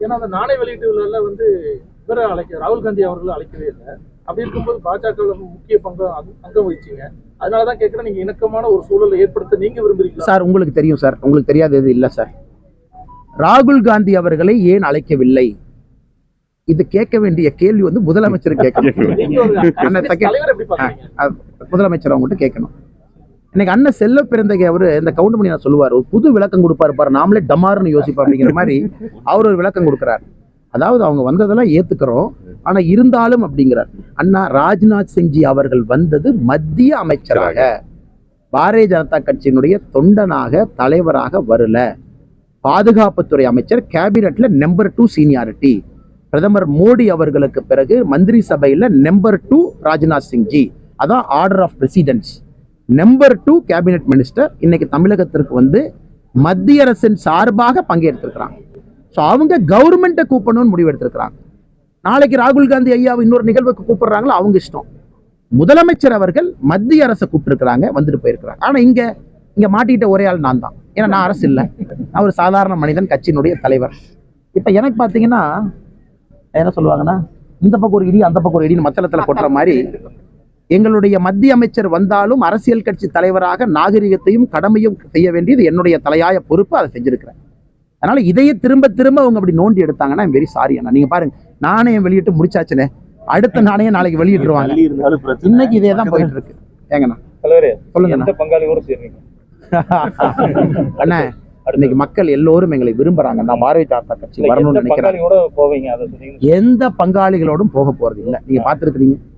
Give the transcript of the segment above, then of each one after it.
ஏன்னா அந்த நாணய வெளியீட்டு விழால வந்து இவரை அழைக்க ராகுல் காந்தி அவர்கள் அழைக்கவே இல்லை. அப்படி இருக்கும்போது பாஜக முக்கிய பங்கு அங்க- அங்கம் வகிச்சீங்க அதனாலதான் கேட்கிறேன் நீங்க இணக்கமான ஒரு சூழலை ஏற்படுத்த நீங்க விரும்புறீங்களா? சார் உங்களுக்கு தெரியும் சார். உங்களுக்கு தெரியாதது இல்லை சார். ராகுல் காந்தி அவர்களை ஏன் அழைக்கவில்லை? இது கேட்க வேண்டிய கேள்வி வந்து முதலமைச்சர் கேட்கணும். முதலமைச்சர் அவங்ககிட்ட கேட்கணும். இன்னைக்கு அண்ணன் செல்ல பிறந்தகை அவர் இந்த கவுண்ட் பண்ணி நான் சொல்லுவார் ஒரு புது விளக்கம் கொடுப்பாரு பாரு நாமளே டமார்னு யோசிப்பா அப்படிங்கிற மாதிரி அவர் ஒரு விளக்கம் கொடுக்குறார். அதாவது அவங்க வந்ததெல்லாம் ஏத்துக்கிறோம் ஆனா இருந்தாலும் அப்படிங்கிறார். அண்ணா ராஜ்நாத் சிங்ஜி அவர்கள் வந்தது மத்திய அமைச்சராக. பாரதிய ஜனதா கட்சியினுடைய தொண்டனாக தலைவராக வரல. பாதுகாப்புத்துறை அமைச்சர் கேபினட்ல நம்பர் டூ சீனியாரிட்டி பிரதமர் மோடி அவர்களுக்கு பிறகு மந்திரி சபையில நம்பர் டூ ராஜ்நாத் சிங்ஜி. அதான் order of precedence number two cabinet minister இன்னைக்கு தமிழகத்திற்கு வந்து மத்திய அரசின் சார்பாக பங்கேற்றிருக்கிறாங்க ஸோ அவங்க கவர்மெண்ட்டை கூப்பிடணும்னு முடிவு எடுத்திருக்கிறாங்க. நாளைக்கு ராகுல் காந்தி ஐயாவை இன்னொரு நிகழ்வுக்கு கூப்பிடுறாங்களோ அவங்க இஷ்டம். முதலமைச்சர் அவர்கள் மத்திய அரசை கூப்பிட்டுருக்கிறாங்க வந்துட்டு போயிருக்கிறாங்க. ஆனா இங்க இங்க மாட்டிக்கிட்ட ஒரே ஆள் நான் தான். ஏன்னா நான் அரசு இல்லை. நான் ஒரு சாதாரண மனிதன் கட்சியினுடைய தலைவர். இப்போ எனக்கு பார்த்தீங்கன்னா என்ன சொல்லுவாங்கன்னா இந்த பக்கம் ஒரு இடி அந்த பக்கம் ஒரு இடின்னு மத்தளத்தில் கொட்டுற மாதிரி எங்களுடைய மத்திய அமைச்சர் வந்தாலும் அரசியல் கட்சி தலைவராக நாகரிகத்தையும் கடமையும் செய்ய வேண்டியது என்னுடைய தலையாய பொறுப்பு அதை செஞ்சிருக்கிறேன். அதனால இதையே திரும்ப திரும்ப அவங்க அப்படி நோண்டி எடுத்தாங்கன்னா வெரி சாரி அண்ணா. நீங்க பாருங்க நாணயம் வெளியிட்டு முடிச்சாச்சுனே. அடுத்த நாணயம் நாளைக்கு வெளியிட்டுருவாங்க. இன்னைக்கு இதே தான் போயிட்டு இருக்கு ஏங்கண்ணா. தலைவரே சொல்லுங்கண்ணா. எந்த பங்காளியோட சேர்றீங்க? அண்ணா இன்னைக்கு மக்கள் எல்லோரும் எங்களை விரும்புறாங்க. நான் பாரதிய ஜனதா கட்சி வரணும்னு எந்த நினைக்கிறேன். பங்காளியோட போவீங்க? அதை சொன்னீங்கன்னா எந்த பங்காளிகளோடும் போக போறது இல்லை நீங்க பார்த்துருக்கீங்க சரி.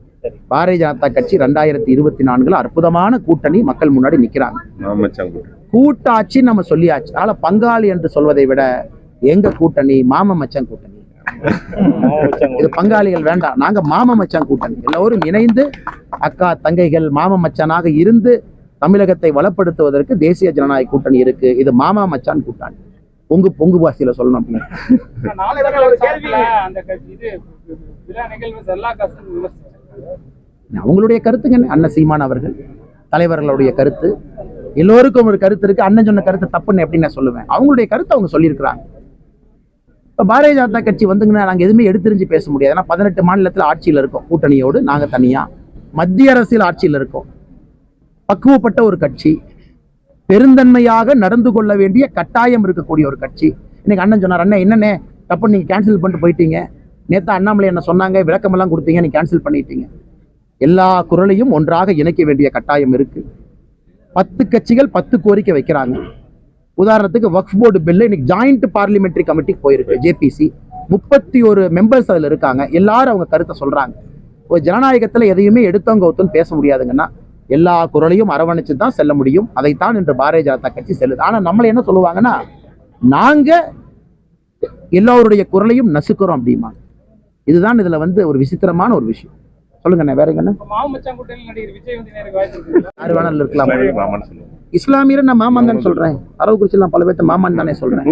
பாரதிய ஜனதா கட்சி ரெண்டாயிரத்தி இருபத்தி நான்குல அற்புதமான கூட்டணி மக்கள் முன்னாடி நிக்கிறாங்க. கூட்டாட்சி நம்ம சொல்லியாச்சு. அதனால பங்காளி என்று சொல்வதை விட எங்க கூட்டணி? மாம மச்சான் கூட்டணி. இது பங்காளிகள் வேண்டாம். நாங்க மாம மச்சான் கூட்டணி. எல்லோரும் இணைந்து அக்கா தங்கைகள் மாம மச்சானாக இருந்து தமிழகத்தை வளப்படுத்துவதற்கு தேசிய ஜனநாயக கூட்டணி இருக்கு. இது மாமா மச்சான் கூட்டணி. பொங்கு பொங்கு பாசியில சொல்லணும் அப்படின்னு. அவங்களுடைய கருத்துங்க. அண்ணன் சீமான் அவர்கள் தலைவர்களுடைய கருத்து. எல்லோருக்கும் ஒரு கருத்து இருக்கு. அண்ணன் சொன்ன கருத்து தப்புன்னு எப்படி நான் சொல்லுவேன்? அவங்களுடைய கருத்தை அவங்க சொல்லியிருக்கிறாங்க. இப்போ பாரதிய ஜனதா கட்சி வந்துங்கன்னா நாங்கள் எதுவுமே எடுத்துரிஞ்சு பேச முடியாது. ஏன்னா பதினெட்டு மாநிலத்தில் ஆட்சியில் இருக்கோம். கூட்டணியோடு நாங்கள் தனியாக மத்திய அரசியல் ஆட்சியில் இருக்கோம். பக்குவப்பட்ட ஒரு கட்சி. பெருந்தன்மையாக நடந்து கொள்ள வேண்டிய கட்டாயம் இருக்கக்கூடிய ஒரு கட்சி. இன்னைக்கு அண்ணன் சொன்னார் அண்ணன் என்னண்ணே? தப்பு நீங்கள் கேன்சல் பண்ணிட்டு போயிட்டீங்க. நேத்தா அண்ணாமலை என்ன சொன்னாங்க? விளக்கமெல்லாம் கொடுத்தீங்க. நீங்கள் கேன்சல் பண்ணிட்டீங்க. எல்லா குரலையும் ஒன்றாக இணைக்க வேண்டிய கட்டாயம் இருக்கு. பத்து கட்சிகள் பத்து கோரிக்கை வைக்கிறாங்க. உதாரணத்துக்கு வக்ஃப் போர்டு பில்லு இன்னைக்கு ஜாயிண்ட் பார்லிமெண்ட்ரி கமிட்டிக்கு போயிருக்கு ஜேபிசி முப்பத்தி ஒரு மெம்பர்ஸ் அதில் இருக்காங்க. எல்லாரும் அவங்க கருத்தை சொல்றாங்க. ஒரு ஜனநாயகத்தில் எதையுமே எடுத்தவங்க ஒத்துன்னு பேச முடியாதுங்கன்னா எல்லா குரலையும் அரவணைச்சு தான் செல்ல முடியும். அதைத்தான் இன்று பாரதிய ஜனதா கட்சி செல்லுது. ஆனால் நம்மளை என்ன சொல்லுவாங்கன்னா நாங்கள் எல்லோருடைய குரலையும் நசுக்கிறோம் அப்படிமா இதுதான் இதில் வந்து ஒரு விசித்திரமான ஒரு விஷயம். சொல்லுங்கண்ணே வேற எங்கண்ணே? மாமச்சான் யார் வேணாலும் இருக்கலாம்? இஸ்லாமியரை நான் மாமன் தான் சொல்றேன். அரவக்குறிச்சியில் நான் பல பேர்த்த மாமன் தானே சொல்றேன்.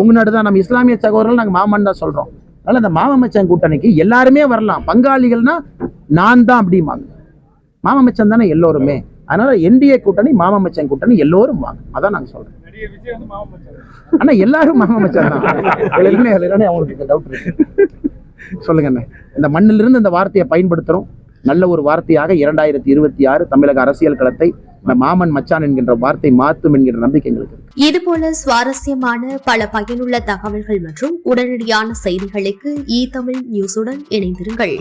உங்க நாடு தான் நம்ம இஸ்லாமிய சகோதரர்கள் நாங்க மாமன் தான் சொல்றோம். அதனால இந்த மாமமச்சான் கூட்டணிக்கு எல்லாருமே வரலாம். பங்காளிகள்னா நான் தான் அப்படிம்பாங்க. மாமமச்சான் தானே எல்லோருமே. அதனால என்டிஏ கூட்டணி மாமமச்சான் கூட்டணி எல்லோரும் வாங்க. அதான் நாங்க மாமச்சான் ஆனா எல்லாரும் மாமமச்சான் தான். அவங்களுக்கு டவுட் இருக்கு. சொல்லுங்க அண்ணே. இந்த மண்ணிலிருந்து இந்த வார்த்தையை பயன்படுத்துறோம். நல்ல ஒரு வார்த்தையாக இரண்டாயிரத்தி இருபத்தி ஆறு தமிழக அரசியல் களத்தை மாமன் மச்சான் என்கின்ற வார்த்தை மாற்றும் என்கிற நம்பிக்கை எங்களுக்கு இது போல சுவாரஸ்யமான பல பயனுள்ள தகவல்கள் மற்றும் உடனடியான செய்திகளுக்கு இ தமிழ் நியூஸுடன் இணைந்திருங்கள்.